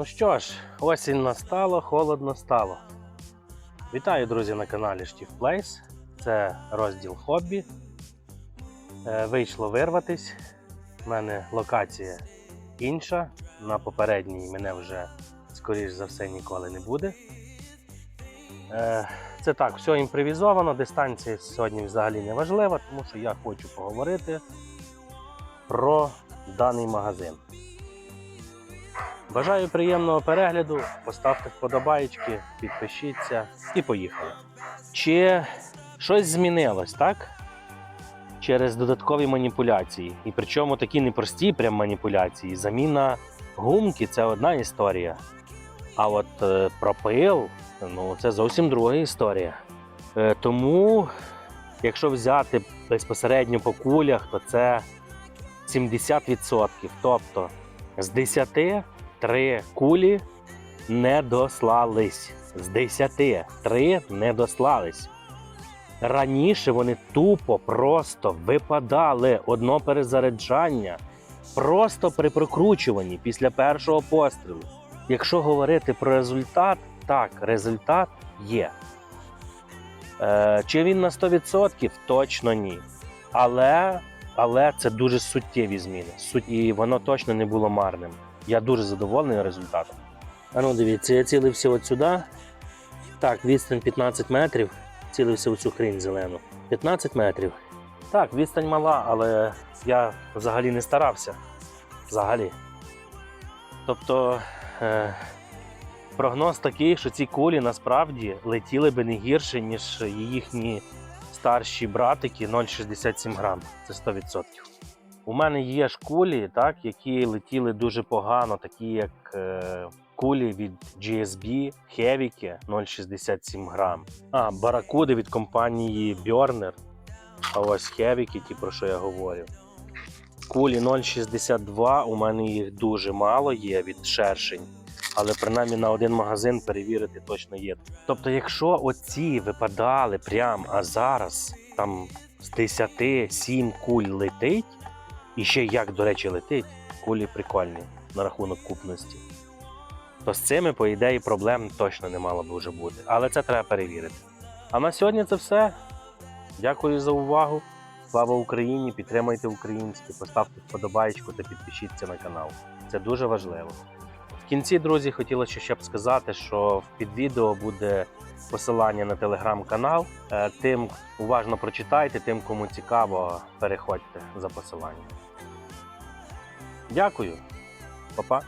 Ну що ж, осінь настала, холодно стало. Вітаю, друзі, на каналі Штів Плейс. Це розділ хобі. Е, вийшло вирватись. У мене локація інша. На попередній мене вже, скоріш за все, ніколи не буде. Е, це так, все імпровізовано. Дистанція сьогодні взагалі не важлива, тому що я хочу поговорити про даний магазин. Бажаю приємного перегляду, поставте вподобайки, підпишіться і поїхали. Чи щось змінилось, так? Через додаткові маніпуляції. І причому такі непрості прям маніпуляції. Заміна гумки це одна історія. А от е, пропил ну, це зовсім друга історія. Е, тому, якщо взяти безпосередньо по кулях, то це 70%. Тобто з 10 три кулі не дослались. З 10 три не дослались. Раніше вони тупо просто випадали одно перезаряджання, просто при прокручуванні після першого пострілу. Якщо говорити про результат, так, результат є. Е, чи він на 100%? Точно ні. Але, але це дуже суттєві зміни. І воно точно не було марним. Я дуже задоволений результатом. А ну дивіться, я цілився от сюди. Так, відстань 15 метрів. Цілився у цю хрінь зелену. 15 метрів. Так, відстань мала, але я взагалі не старався. Взагалі. Тобто е, прогноз такий, що ці кулі насправді летіли би не гірше, ніж їхні старші братики 0,67 грам. Це 100%. У мене є ж кулі, так, які летіли дуже погано, такі як е, кулі від GSB, Хевіки 0,67 грам. А, баракуди від компанії Bjorner. А ось Хевіки, ті, про що я говорю. Кулі 0,62, у мене їх дуже мало є від шершень. Але принаймні на один магазин перевірити точно є. Тобто, якщо оці випадали прям, а зараз там з 10 7 куль летить, і ще як, до речі, летить, кулі прикольні на рахунок купності. То з цими, по ідеї, проблем точно не мало би вже бути. Але це треба перевірити. А на сьогодні це все. Дякую за увагу. Слава Україні! Підтримайте українське, поставте вподобайку та підпишіться на канал. Це дуже важливо. Кінці, друзі, хотілося ще б сказати, що під відео буде посилання на телеграм-канал. Е, Тим уважно прочитайте, тим, кому цікаво, переходьте за посиланням. Дякую, Па-па.